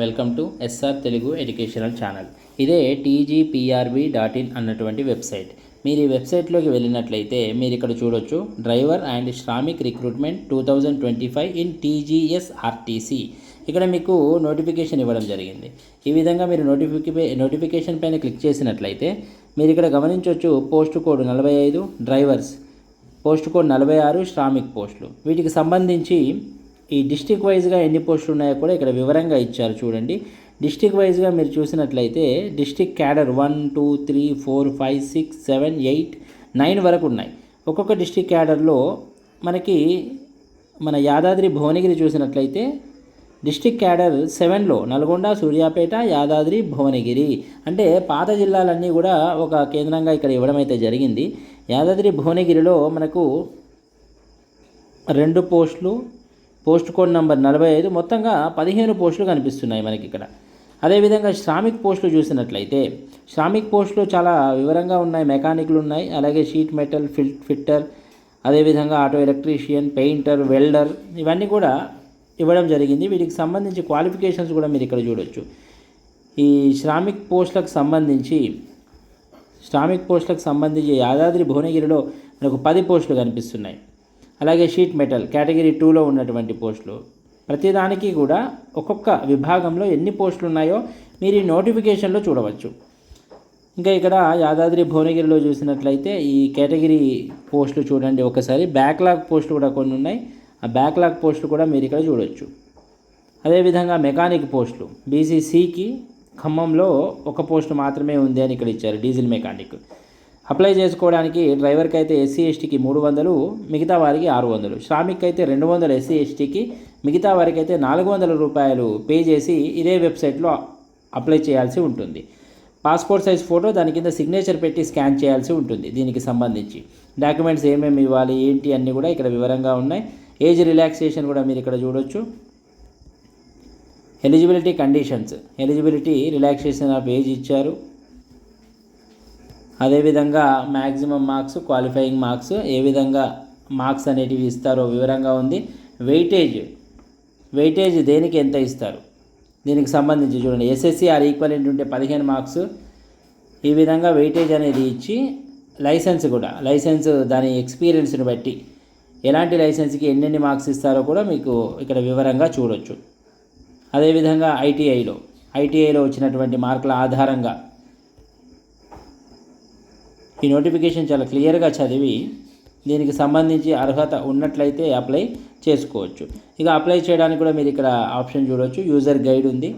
Welcome to SR Telugu educational channel. ఇదే TGPRB dot in అన్నటువంటి website. మీరు ఈ వెబ్సైట్లోకి వెళ్ళినట్లయితే మీరు ఇక్కడ చూడొచ్చు driver and Shramik recruitment two thousand twenty five in TGSRTC ఇక్కడ మీకు నోటిఫికేషన్ ఇవ్వడం జరిగింది. ఈ విధంగా మీరు నోటిఫికే నోటిఫికేషన్ పైన క్లిక్ చేసినట్లయితే మీరు ఇక్కడ గమనించవచ్చు పోస్ట్ కోడ్ నలభై ఐదు డ్రైవర్స్ పోస్ట్ కోడ్ నలభై ఆరు శ్రామిక్ పోస్టులు. వీటికి సంబంధించి ఈ డిస్టిక్ వైజ్గా ఎన్ని పోస్టులు ఉన్నాయో కూడా ఇక్కడ వివరంగా ఇచ్చారు చూడండి. డిస్టిక్ వైజ్గా మీరు చూసినట్లయితే district cadre one two three four five six seven eight nine వరకు ఉన్నాయి. ఒక్కొక్క డిస్టిక్ క్యాడర్లో మనకి మన యాదాద్రి భువనగిరి చూసినట్లయితే డిస్టిక్ క్యాడర్ సెవెన్లో నల్గొండ సూర్యాపేట యాదాద్రి భువనగిరి అంటే పాత జిల్లాలన్నీ కూడా ఒక కేంద్రంగా ఇక్కడ ఇవ్వడం అయితే జరిగింది. యాదాద్రి భువనగిరిలో మనకు రెండు పోస్టులు పోస్ట్ కోడ్ నంబర్ నలభై ఐదు మొత్తంగా పదిహేను పోస్టులు కనిపిస్తున్నాయి మనకి ఇక్కడ అదేవిధంగా శ్రామిక్ పోస్టులు చూసినట్లయితే శ్రామిక్ పోస్టులు చాలా వివరంగా ఉన్నాయి మెకానిక్లు ఉన్నాయి అలాగే షీట్ మెటల్ ఫిల్ ఫిట్టర్ అదేవిధంగా ఆటో ఎలక్ట్రీషియన్ పెయింటర్ వెల్డర్ ఇవన్నీ కూడా ఇవ్వడం జరిగింది. వీటికి సంబంధించి క్వాలిఫికేషన్స్ కూడా మీరు ఇక్కడ చూడొచ్చు. ఈ శ్రామిక్ పోస్టులకు సంబంధించి శ్రామిక్ పోస్టులకు సంబంధించి యాదాద్రి భువనగిరిలో మనకు పది పోస్టులు కనిపిస్తున్నాయి. అలాగే షీట్ మెటల్ కేటగిరీ టూలో ఉన్నటువంటి పోస్టులు. ప్రతిదానికి కూడా ఒక్కొక్క విభాగంలో ఎన్ని పోస్టులు ఉన్నాయో మీరు ఈ నోటిఫికేషన్లో చూడవచ్చు. ఇంకా ఇక్కడ యాదాద్రి భువనగిరిలో చూసినట్లయితే ఈ కేటగిరీ పోస్టులు చూడండి ఒకసారి. బ్యాక్లాగ్ పోస్టులు కూడా కొన్ని ఉన్నాయి. ఆ బ్యాక్లాగ్ పోస్టులు కూడా మీరు ఇక్కడ చూడవచ్చు అదేవిధంగా మెకానిక్ పోస్టులు. బీసీసీకి ఖమ్మంలో ఒక పోస్ట్ మాత్రమే ఉంది అని ఇక్కడ ఇచ్చారు డీజిల్ మెకానిక్. అప్లై చేసుకోవడానికి డ్రైవర్కి అయితే ఎస్సీ ఎస్టీకి మూడు వందలు మిగతా వారికి ఆరు వందలు. శ్రామిక్ అయితే రెండు వందలు ఎస్సీ ఎస్టీకి మిగతా వారికి అయితే నాలుగు వందల రూపాయలు పే చేసి ఇదే వెబ్సైట్లో అప్లై చేయాల్సి ఉంటుంది. పాస్పోర్ట్ సైజ్ ఫోటో దాని కింద సిగ్నేచర్ పెట్టి స్కాన్ చేయాల్సి ఉంటుంది దీనికి సంబంధించి. డాక్యుమెంట్స్ ఏమేమి ఇవ్వాలి ఏంటి అన్నీ కూడా ఇక్కడ వివరంగా ఉన్నాయి. ఏజ్ రిలాక్సేషన్ కూడా మీరు ఇక్కడ చూడొచ్చు. Eligibility conditions. Eligibility relaxation of age ఇచ్చారు. అదేవిధంగా మ్యాక్సిమం మార్క్స్ క్వాలిఫైయింగ్ మార్క్స్ ఏ విధంగా మార్క్స్ అనేటివి ఇస్తారో వివరంగా ఉంది. వెయిటేజ్ వెయిటేజ్ దేనికి ఎంత ఇస్తారు? దీనికి సంబంధించి చూడండి. ఎస్ఎస్సి ఆర్ ఈక్వలెంట్ ఉంటే పదిహేను మార్క్స్ ఈ విధంగా వెయిటేజ్ అనేది ఇచ్చి లైసెన్స్ కూడా లైసెన్స్ దాని ఎక్స్పీరియన్స్ని బట్టి ఎలాంటి లైసెన్స్కి ఎన్నెన్ని మార్క్స్ ఇస్తారో కూడా మీకు ఇక్కడ వివరంగా చూడొచ్చు. అదేవిధంగా ఐటీఐలో ఐటీఐలో వచ్చినటువంటి మార్కుల ఆధారంగా ఈ నోటిఫికేషన్ చాలా క్లియర్గా చదివి దీనికి సంబంధించి అర్హత ఉన్నట్లయితే అప్లై చేసుకోవచ్చు. ఇక అప్లై చేయడానికి కూడా మీరు ఇక్కడ ఆప్షన్ చూడవచ్చు యూజర్ గైడ్ ఉంది.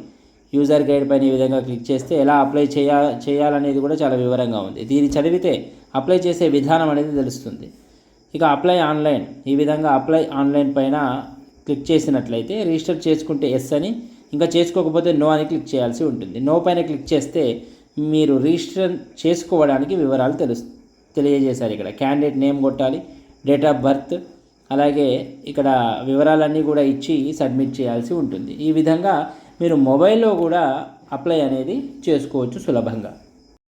యూజర్ గైడ్ పైన ఈ విధంగా క్లిక్ చేస్తే ఎలా అప్లై చేయ చేయాలనేది కూడా చాలా వివరంగా ఉంది. దీన్ని చదివితే అప్లై చేసే విధానం అనేది తెలుస్తుంది. ఇక అప్లై ఆన్లైన్ ఈ విధంగా అప్లై ఆన్లైన్ పైన క్లిక్ చేసినట్లయితే రిజిస్టర్ చేసుకుంటే ఎస్ అని ఇంకా చేసుకోకపోతే నో అని క్లిక్ చేయాల్సి ఉంటుంది. నో పైన క్లిక్ చేస్తే మీరు రిజిస్టర్ చేసుకోవడానికి వివరాలు తెలుసు తెలియజేశారు ఇక్కడ. క్యాండిడేట్ నేమ్ కొట్టాలి డేట్ ఆఫ్ బర్త్ అలాగే ఇక్కడ వివరాలన్నీ కూడా ఇచ్చి సబ్మిట్ చేయాల్సి ఉంటుంది. ఈ విధంగా మీరు మొబైల్లో కూడా అప్లై అనేది చేసుకోవచ్చు సులభంగా.